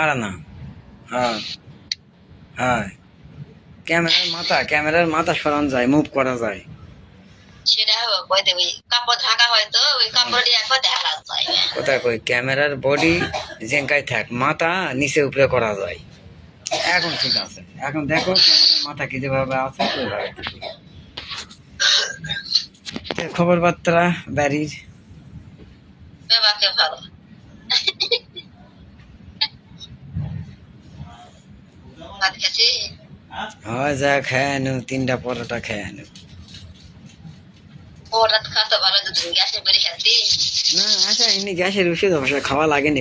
আর না। হ্যাঁ। হ্যাঁ। ক্যামেরার মাথা ক্যামেরার মাথা সরান যায় মুভ করা যায়। সেটা হবে কই কাপড় ঢাকা হয় তো ওই কাপড় দিয়ে একবার দেখা যায়। কোথায় কই ক্যামেরার বডি জেঙ্কায় থাক মাথা নিচে উপরে করা যায়। এখন ঠিক আছে। এখন দেখো ক্যামেরার মাথা কি যেভাবে আছে ওইভাবে খবর বার্তা বাড়ির? বাবাকে ভালো ভাত খেয়েছি হয় যা খেয়ে তিনটা পরোটা খেয়ে না আচ্ছা এমনি গ্যাসের ওষুধ অবশ্য খাওয়া লাগেনি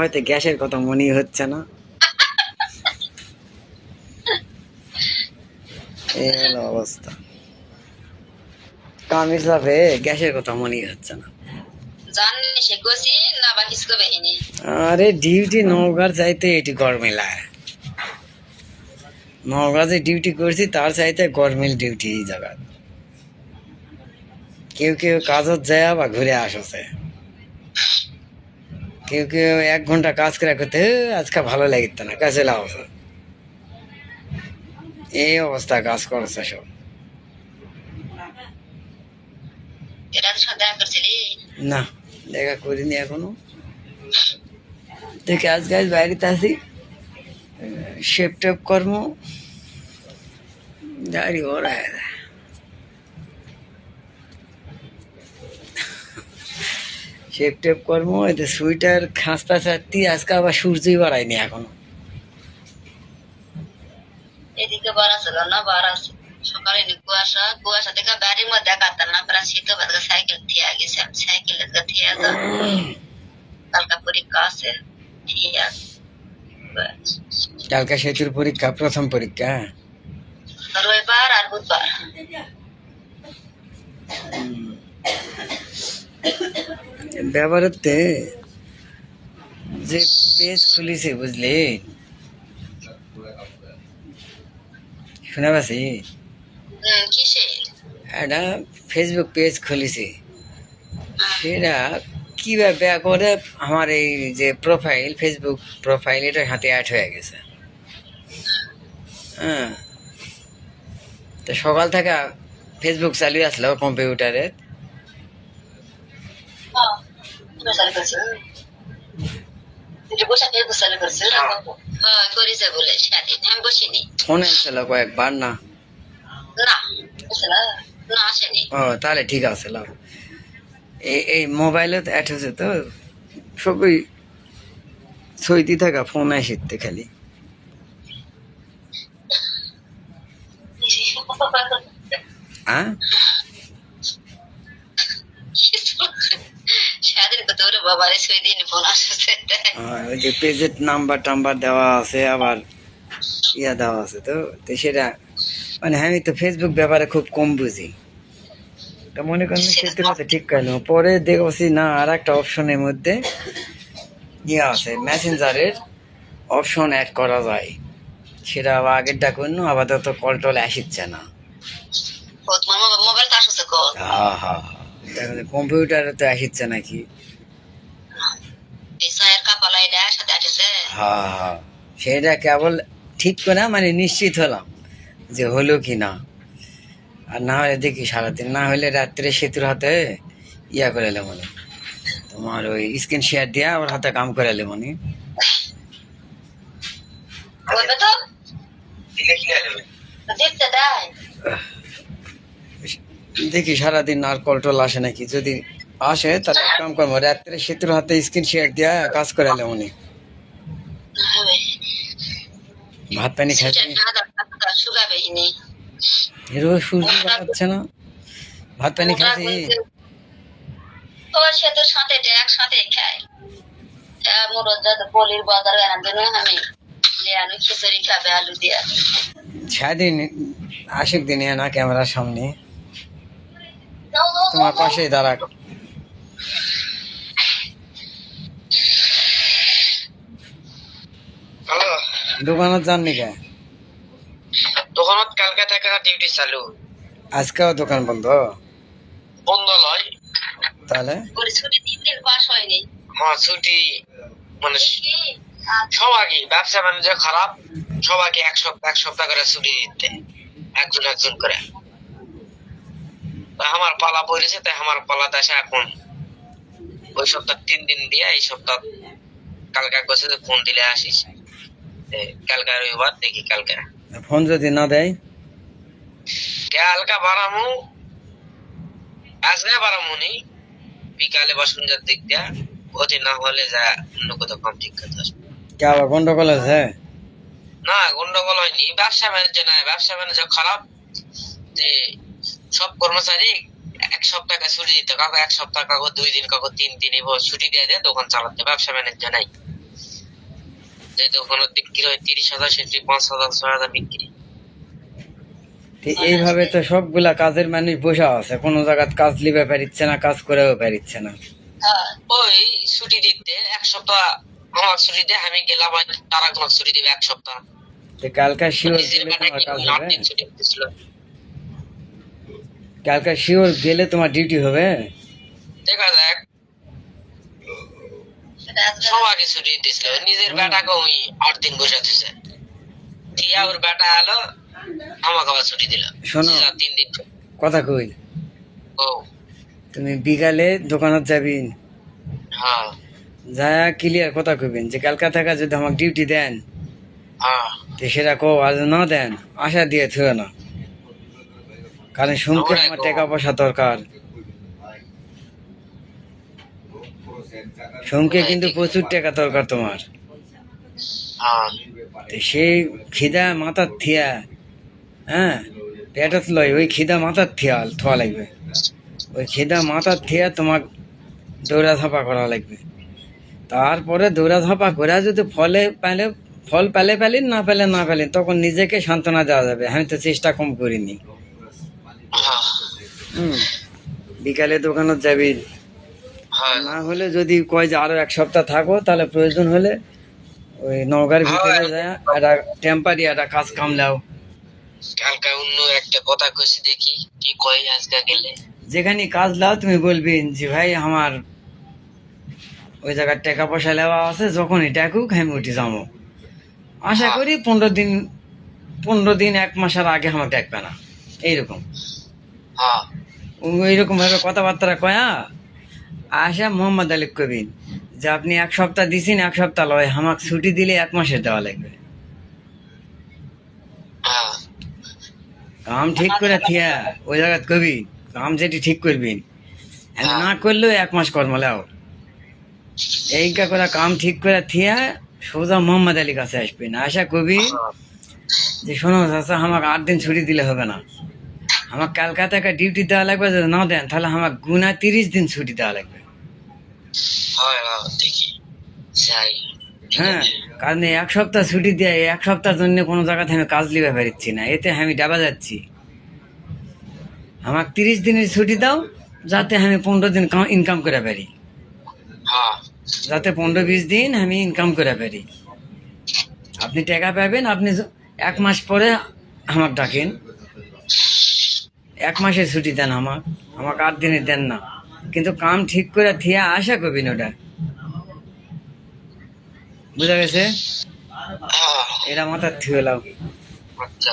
হয়তো গ্যাসের কথা মনেই হচ্ছে না। এই হলো অবস্থা। কামির চাপে গ্যাসের কথা মনেই হচ্ছে না। আরে ডিউটি নওগাঁর চাইতে এটি গরমিলা নওগাঁ ডিউটি করছি তার চাইতে গরমিল ডিউটি এই জায়গা। কেউ কেউ কাজত যায় বা ঘুরে আসছে। কেউ কেউ এক ঘণ্টা কাজ করে করতে আজকে ভালো লাগিত না কাজে লাগছে এই অবস্থা কাজ করছে সব। না দেখা করিনি এখনও। দেখি আজকে আজ বাইরেতে আছি। শেপ টেপ কর্ম গাড়ি हो रहा है শেপ টেপ কর্ম এতে সুইটার খাঁচ পাচারতি আজকে আবার সূর্যই বাড়ায়নি এখনো এদিকে বাড়া ছিল না বাড়া ছিল। সকালে নি কুয়াশা কুয়াশা থেকে বাড়ির মধ্যে কাটতাম না প্রায় শীত বাদকে সাইকেল থিয়ে গেছে আমি সাইকেল থিয়ে যা কালকা পরীক্ষা আছে ঠিক আছে কালকে সেতুর পরীক্ষা প্রথম পরীক্ষা রবিবার আর বুধবার। ব্যবহারতে যে পেজ খুলিছে বুঝলি? শোনা হম একটা ফেসবুক পেজ খুলেছি। সেটা কীভাবে করে? আমার এই যে প্রোফাইল ফেসবুক প্রোফাইল এটা হাতে অ্যাড হয়ে গেছে। হ্যাঁ। তো সকাল থেকে ফেসবুক চালু আসলো কম্পিউটারে হ্যাঁ গোসাল করছে। এটা গোসা কে গোসাল করছে হ্যাঁ। ফোন কয়েকবার না? ও তাহলে ঠিক আছে এই মোবাইলে অ্যাড হয়েছে তো সবই সইতি থাকা ফোন আসিতে খালি। ইয়া দেওয়া আছে। তো তো সেটা মানে আমি তো ফেসবুক ব্যাপারে খুব কম বুঝি। তো মনে করেন ঠিক পরে দেখছি না আর একটা অপশনের মধ্যে ইয়ে আছে মেসেঞ্জারের অপশন অ্যাড করা যায়। সেটা আবার আগেরটা করল আপাতত কল টল আসিচ্ছে না। ও তোমার তো কম্পিউটারে আসিচ্ছে নাকি? এই সায়ের কাপালা এটা সাথে আসছে। হা হা। সেটা কেবল ঠিক করে মানে নিশ্চিত হলাম যে হলো কি না আর না হলে দেখি সারাদিন না হলে রাত্রে সেতুর হাতে ইয়া করে এলে মনে তোমার ওই স্ক্রিন শেয়ার দিয়া ওর হাতে কাম করে এলে মনে বলবে তো দেখতে দেয় দেখি সারাদিন আর কল টল আসে নাকি। যদি আসে তাহলে কাম করব রাত্রে সেতুর হাতে স্ক্রিন শেয়ার দিয়া কাজ করে এলে মনে ভাত পানি খাইছি সূর্য বাড়াচ্ছে না। ভাত পানি খাইছি সাথে একসাথে খায়। মোর বাজার এনে দিন আমি খিচুড়ি খাবে আলু দিয়া। সারাদিন আশিক দিনে না ক্যামেরার সামনে? তোমার পাশে দাঁড়া হ্যালো। দোকানত যান নি দোকানত কালকে থেকে ডিউটি চালু। আজকেও দোকান বন্ধ? বন্ধ নয়। তাহলে? ছুটি তিন দিন পাস হয়নি হ্যাঁ ছুটি মানে কি সবাইকে ব্যবসা বাণিজ্য খারাপ সবাইকে এক সপ্তাহ এক সপ্তাহ করে ছুটি দিতে একজন একজন করে। আমার পালা পড়েছে তাই আমার পালা দেশে এখন। ওই সপ্তাহ তিন দিন দিয়ে এই সপ্তাহ কালকে ফোন দিলে আসিস। কালকে রবিবার দেখি কালকে। ফোন যদি না দেয়? কালকে বাড়ামু। আজকে বাড়ামু নি। বিকালে বা সন্ধ্যার দিক দিয়া অতি না হলে যা অন্য কোথাও কম ঠিক করতে আসব। কে আবার গন্ডগোল আছে না গন্ডগোল হয়নি। ব্যবসা বাণিজ্য ব্যবসা বাণিজ্য খারাপ। যে সব কর্মচারী এক সপ্তাহ ছুটি দিতে কাকু এক সপ্তাহ কাকু দুই দিন কাকু তিন দিন এবার ছুটি দিয়ে দেয় দোকান চালাতে। ব্যবসা বাণিজ্য নাই। যে বিক্রি হয় তিরিশ হাজার সেটি পাঁচ হাজার ছয় হাজার বিক্রি। এইভাবে তো সবগুলা কাজের মানুষ বসে আছে। কোনো জায়গায় কাজ লিবে পারিচ্ছে না কাজ করেও পারিচ্ছে না। হ্যাঁ ওই ছুটি দিতে এক সপ্তাহ আমার ছুটি আমি গেলাম তারা ছুটি দিবে এক সপ্তাহ। কালকা শিওর নিজের গেলে তোমার কাজ হবে? কালকা শিওর গেলে তোমার ডিউটি হবে? দেখা যাক। ছুটি দিছিল। নিজের বেটাকে ওই আট দিন বসে দিছে। টিয়া ওর বেটা এলো আমাকে আবার ছুটি দিল। শোনো। তিন দিন। কথা কই? ও। তুমি বিকালে দোকানত যাবি? হ্যাঁ। যা ক্লিয়ার কথা কইবেন যে কালকা থাকা যদি আমাকে ডিউটি দেন তো সেটা কো আজ না দেন আশা দিয়ে থুয়ে না কারণ শুনকে আমার টাকা পয়সা দরকার। শুনকে কিন্তু প্রচুর টাকা দরকার তোমার। সেই খিদা মাথার থিয়া হ্যাঁ? পেটত লয় ওই খিদা মাথার থিয়া থোয়া লাগবে। ওই খিদা মাথার থিয়া তোমার দৌড়া ধাপা করা লাগবে। তারপরে দৌড়া ধাপা করে যদি ফলে পেলে ফল পেলে পেলেন না পেলে না পেলেন তখন নিজেকে সান্ত্বনা দেওয়া যাবে। আমি তো চেষ্টা কম করিনি। হ্যাঁ হুম। বিকালে দোকানে যাবি। হ্যাঁ। না হলে যদি কয় যে আরও এক সপ্তাহ থাকো তাহলে প্রয়োজন হলে ওই নওগাঁর ভিতরে যায় একটা টেম্পারি একটা কাজ কাম কামলাও কালকে অন্য একটা কথা কইছি দেখি কি কই আজকে গেলে? যেখানে কাজ লাও তুমি বলবেন যে ভাই আমার ওই জায়গার টাকা পয়সা লেওয়া আছে যখনই টাকুক আমি উঠে যাব। আশা করি পনেরো দিন পনেরো দিন এক মাসের আগে আমার ডাকবে না। এইরকম। এইরকম ভাবে কথাবার্তা কয়া আশা মোহাম্মদ আলী কবিন যে আপনি এক সপ্তাহ দিছেন এক সপ্তাহ লয় আমাকে ছুটি দিলে এক মাসের দেওয়া লাগবে। কাম ঠিক করে থিয়া ওই জায়গাত কবি কাম যেটি ঠিক করবিন। আমি না করলেও এক মাস কর্ম এইকা করে কাম ঠিক করে থিয়া সোজা মোহাম্মদ আলী কাছে আসবেন। আশা কবি যে শোনো চাচা আমাকে আট দিন ছুটি দিলে হবে না। আমার কলকাতাকে ডিউটি দেওয়া লাগবে যদি না দেন তাহলে আমার গুনা তিরিশ দিন ছুটি দেওয়া লাগবে। হয় কারণ এক সপ্তাহ ছুটি দিয়ে এক সপ্তাহের জন্য কোনো জায়গাতে আমি কাজ লিবে পারিচ্ছি না। এতে আমি ডাবা যাচ্ছি। আমাকে তিরিশ দিনের ছুটি দাও যাতে আমি পনেরো দিন ইনকাম করে পারি। হ্যাঁ। যাতে পনেরো বিশ দিন আমি ইনকাম করে পারি আপনি টাকা পাবেন আপনি এক মাস পরে আমাকে ডাকেন। এক মাসের ছুটি দেন আমার আমাকে আট দিনে দেন না। কিন্তু কাম ঠিক করে থিয়া আশা করবিন ওটা। বুঝা গেছে? হ্যাঁ। এটা মাথার থিয়ে লাও। আচ্ছা।